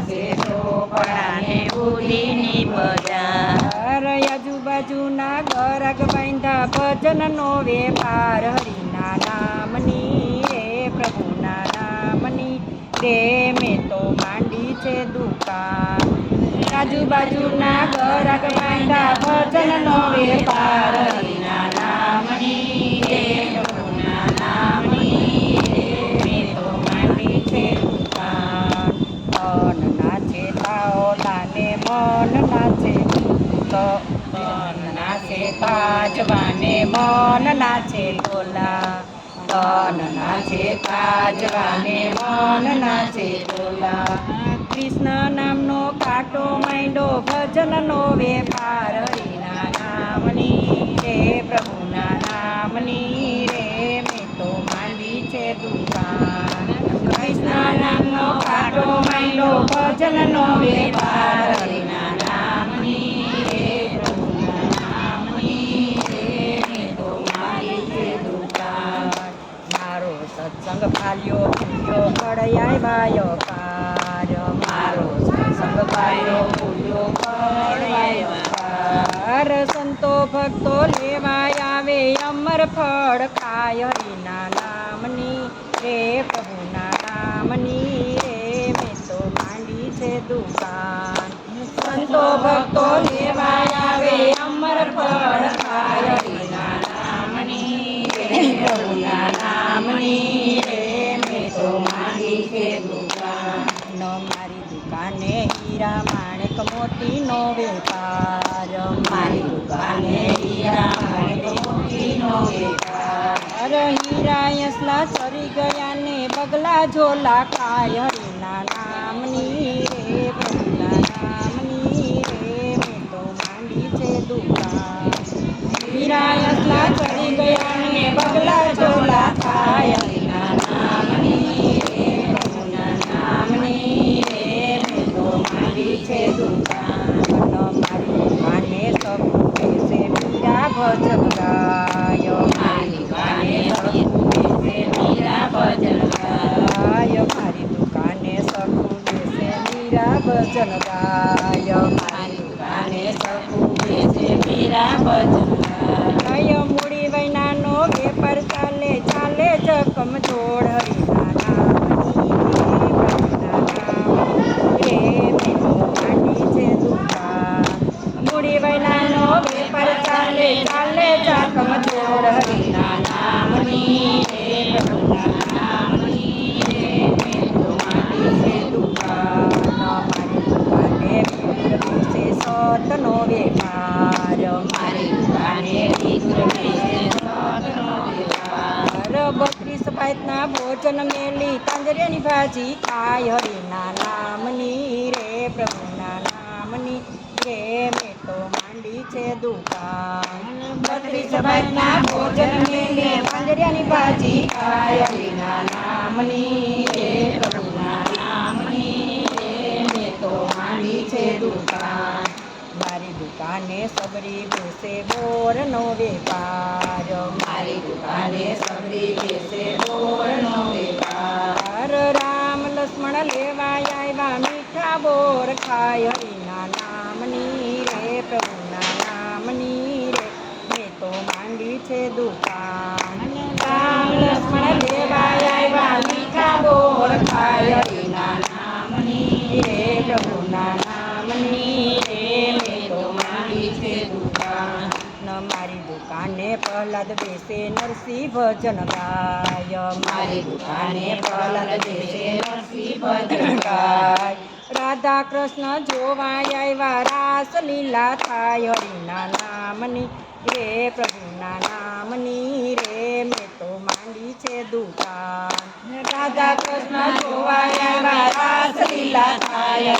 છે ચોપડાને બુદ્ધિની બજાર આજુબાજુના ગરગ બાંધા, ભજનનો વેપાર હરિના નામની રે પ્રભુના નામની. રે મેં તો માંડી છે દુકાન. આજુબાજુના ગરગ બાંધા, ભજનનો વેપાર હરિના નામની રે પ્રભુના નામની રે મેં તો માંડી છે દુકાન મન નાચે તાઓલાને મન નાચે તો મન નાચે પાજવાને મન નાચે ડોલા નાચે નાચે કાજવાને મન નાચે ડોલા કૃષ્ણ નામનો કાટો માંડો ભજનનો વેપાર હરિના નામની રે, પ્રભુના નામની રે, મેં તો માંડી છે દુકાન કૃષ્ણ નામનો કાટો માંડો ભજનનો વેપાર સત્સંગ પાલ્યો ફૂલ્યો કળયાય વાયો કાર મારો. સત્સંગ પાયો પૂજો કળવાયો પાર સંતો ભક્તો લેવાય આવે, અમર ફળ ખાય હરિના નામની, રે પ્રભુના નામની. રે મેં તો માંડી છે દુકાન. દુકાન ન મારી દુકાને હીરા માણેક મોતીનો વેપાર. મારી દુકાને હીરા માણેક મોતીનો વેપાર. હીરા યસલા સરી ગયા ને બગલા ઝોલા ખાય હરિના નામની રે પ્રભુના નામની રે મેં તો માંડી છે દુકાન. હીરા યસલા સરી ગયા ને બગલા ઝોલા ખાય ભજન ગાય મારી દુકાને સબુ બેસે મીરા ભજન ગાય. મૂડી વૈનાનો વેપાર ચાલે ચાલે જ કમજોડ હરિના નામની રે પ્રભુના નામની રે મેં તો માંડી છે દુકાન મૂડી વૈનાનો વેપાર ચાલે ચાલે જ કમજોડ હરિના નામની રે પ્રભુના નામની રે મેં તો માંડી છે દુકાન. મારી દુકાને વિપુલ બેસે સતનો વેપાર મારી દુકાને વિપુલ બેસે સતનો વેપાર. બત્રીસ પાયતના ભોજન મેલી તાંજરિયાની ભાજી ખાય હરિના નામની રે પ્રભુના નામની રે મેં તો માંડી છે દુકાન બત્રીસ પાયતના ભોજન મેલી તાંજરિયાની ભાજી ખાય હરિના નામની દુકાને સબરી બેસે બોરનો વેપાર. મારી દુકાને સબરી બેસે બોરનો વેપાર. રામ લક્ષ્મણ લેવાય આવ્યા મીઠા બોર ખાય હરિના નામની રે પ્રભુના નામની રે. મેં તો માંડી છે દુકાન. રામ લક્ષ્મણ લેવાય આવ્યા મીઠા બોર ખાય હરિના નામની રે પ્રભુના નામની પ્રહલાદ બેસે નરસિંહ ભજન ગાય. મારી દુકાને પ્રહલાદ બેસે નરસિંહ ભજન ગાય. રાધા કૃષ્ણ જોવાય આવ્યા રાસ લીલા થાય. હરિના નામની રે, પ્રભુના નામની રે. મેં તો માંડી છે દુકાન. રાધા કૃષ્ણ જોવાય આવ્યા રાસ લીલા થાય.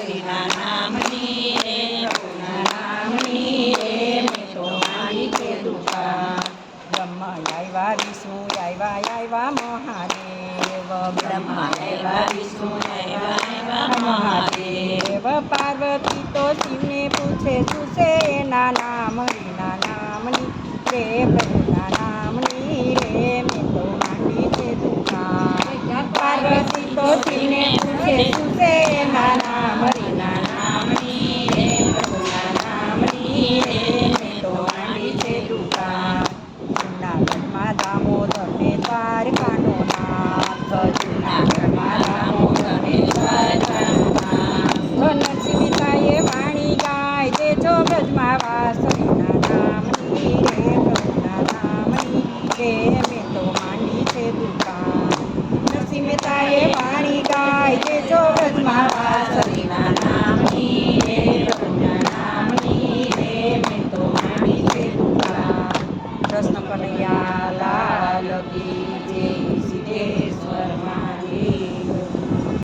આવ્યા મહાદેવ બ્રહ્મા આવ્યા વિષ્ણુ આવ્યા મહાદેવ પાર્વતી તો શિવને પૂછે પૂછે એના નામની ના નામની રે પ્રભુના નામની રે મેં તો માંડી છે દુકાન પાર્વતી તો શિવને પૂછે પૂછે એના નામ ആരും കാണാൻ